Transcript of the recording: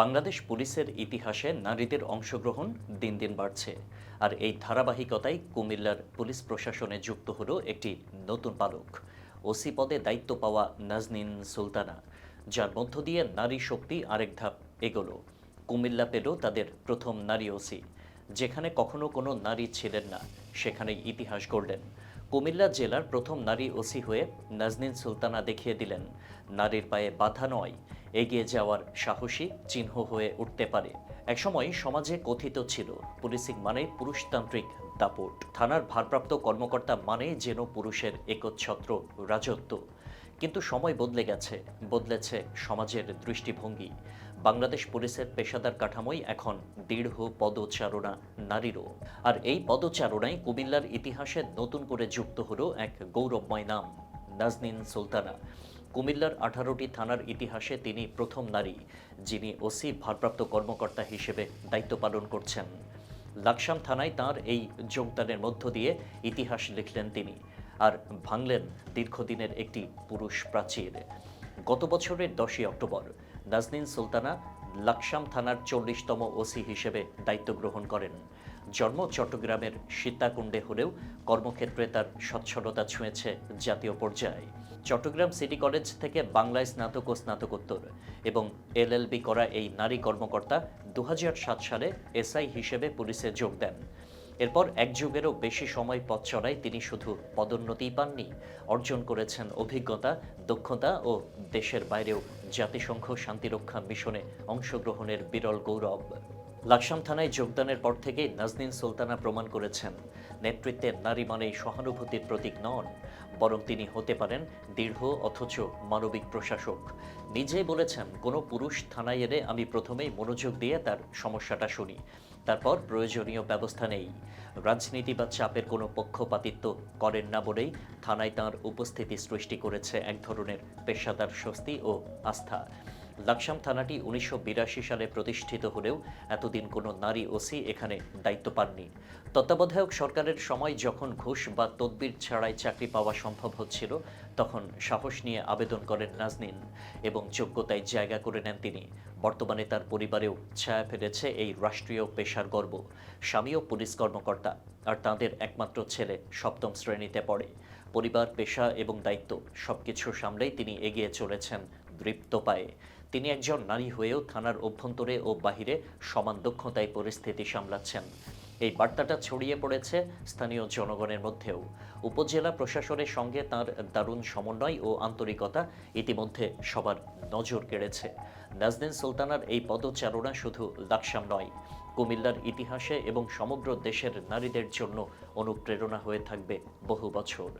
বাংলাদেশ পুলিশের ইতিহাসে নারীদের অংশগ্রহণ দিন দিন বাড়ছে। আর এই ধারাবাহিকতায় কুমিল্লার পুলিশ প্রশাসনে যুক্ত হলো একটি নতুন পালক। ওসি পদে দায়িত্ব পাওয়া নাজনীন সুলতানা। যার মধ্য দিয়ে নারী শক্তি আরেক ধাপ এগোলো। কুমিল্লা পেল তাদের প্রথম নারী ওসি। যেখানে কখনো কোনো নারী ছিলেন না, সেখানেই ইতিহাস গড়লেন। কুমিল্লা জেলার প্রথম নারী ওসি হয়ে নাজনীন সুলতানা দেখিয়ে দিলেন। নারীর পায়ে বাধা নয়, এগিয়ে যাওয়ার সাহসী চিহ্ন হয়ে উঠতে পারে। একসময় সমাজে কথিত ছিল, পুলিশিং মানে পুরুষতান্ত্রিক দাপট। থানার ভারপ্রাপ্ত কর্মকর্তা মানে যেন পুরুষের একচ্ছত্র রাজত্ব। কিন্তু সময় বদলে গেছে, বদলেছে সমাজের দৃষ্টিভঙ্গি। বাংলাদেশ পুলিশের পেশাদার কাঠামোই এখন দৃঢ় পদচারণা নারীরও। আর এই পদচারণায় কুমিল্লার ইতিহাসে নতুন করে যুক্ত হলো এক গৌরবময় নাম, নাজনীন সুলতানা। কুমিল্লার আঠারোটি থানার ইতিহাসে তিনি প্রথম নারী, যিনি ওসি, ভারপ্রাপ্ত কর্মকর্তা হিসেবে দায়িত্ব পালন করছেন। লাকসাম থানায় তার এই যোগদানের মধ্য দিয়ে ইতিহাস লিখলেন তিনি আর ভাঙলেন দীর্ঘদিনের একটি পুরুষ প্রাচীর। গত বছরের দশই অক্টোবর নাজনীন সুলতানা লাকসাম থানার চল্লিশতম ওসি হিসেবে দায়িত্ব গ্রহণ করেন। জন্ম চট্টগ্রামের সীতাকুণ্ডে হলেও কর্মক্ষেত্রে তার স্বচ্ছলতা ছুঁয়েছে জাতীয় পর্যায়ে। চট্টগ্রাম সিটি কলেজ থেকে বাংলায় স্নাতক ও স্নাতকোত্তর এবং এলএলবি করা এই নারী কর্মকর্তা দু হাজার সাত সালে এসআই হিসেবে পুলিশে যোগ দেন। এরপর এক যুগেরও বেশি সময় পথ চড়ায় তিনি শুধু পদোন্নতিই পাননি, অর্জন করেছেন অভিজ্ঞতা, দক্ষতা ও দেশের বাইরেও জাতিসংঘ শান্তিরক্ষা মিশনে অংশগ্রহণের বিরল গৌরব। লাকসাম থানায় যোগদানের পর থেকেই নাজনীন সুলতানা প্রমাণ করেছেন। নেতৃত্বের নারী মানেই সহানুভূতির প্রতীক নন, বরং তিনি হতে পারেন দীর্ঘ অথচ মানবিক প্রশাসক। নিজেই বলেছেন, কোনো পুরুষ থানায় এলে আমি প্রথমেই মনোযোগ দিয়ে তার সমস্যাটা শুনি। তারপর প্রয়োজনীয় ব্যবস্থা নেই। রাজনীতি বা চাপের কোনো পক্ষপাতিত্ব করেন না বলেই থানায় তাঁর উপস্থিতি সৃষ্টি করেছে এক ধরনের পেশাদার স্বস্তি ও আস্থা। লাকসাম থানাটি উনিশশো বিরাশি সালে প্রতিষ্ঠিত হলেও এতদিন কোনো নারী ওসি এখানে দায়িত্ব পাননি। তত্ত্বাবধায়ক সরকারের সময় যখন ঘুষ বা তদবির ছাড়াই চাকরি পাওয়া সম্ভব হচ্ছিল, তখন সাহস নিয়ে আবেদন করেন নাজনীন এবং যোগ্যতায় জায়গা করে নেন তিনি। বর্তমানে তার পরিবারেও ছায়া ফেলেছে এই রাষ্ট্রীয় পেশার গর্ব। স্বামীও পুলিশ কর্মকর্তা, আর তাঁদের একমাত্র ছেলে সপ্তম শ্রেণীতে পড়ে। পরিবার, পেশা এবং দায়িত্ব সবকিছু সামলেই তিনি এগিয়ে চলেছেন দৃপ্ত পায়ে। তিনি একজন নারী হয়েও থানার অভ্যন্তরে ও বাহিরে সমান দক্ষতায় পরিস্থিতি সামলাচ্ছেন। এই বার্তাটা ছড়িয়ে পড়েছে স্থানীয় জনগণের মধ্যেও। উপজেলা প্রশাসনের সঙ্গে তার দারুণ সমন্বয় ও আন্তরিকতা ইতিমধ্যে সবার নজর কেড়েছে। নাজদিন সুলতানার এই পদচারণা শুধু লাকসাম নয়, কুমিল্লার ইতিহাসে এবং সমগ্র দেশের নারীদের জন্য অনুপ্রেরণা হয়ে থাকবে বহু বছর।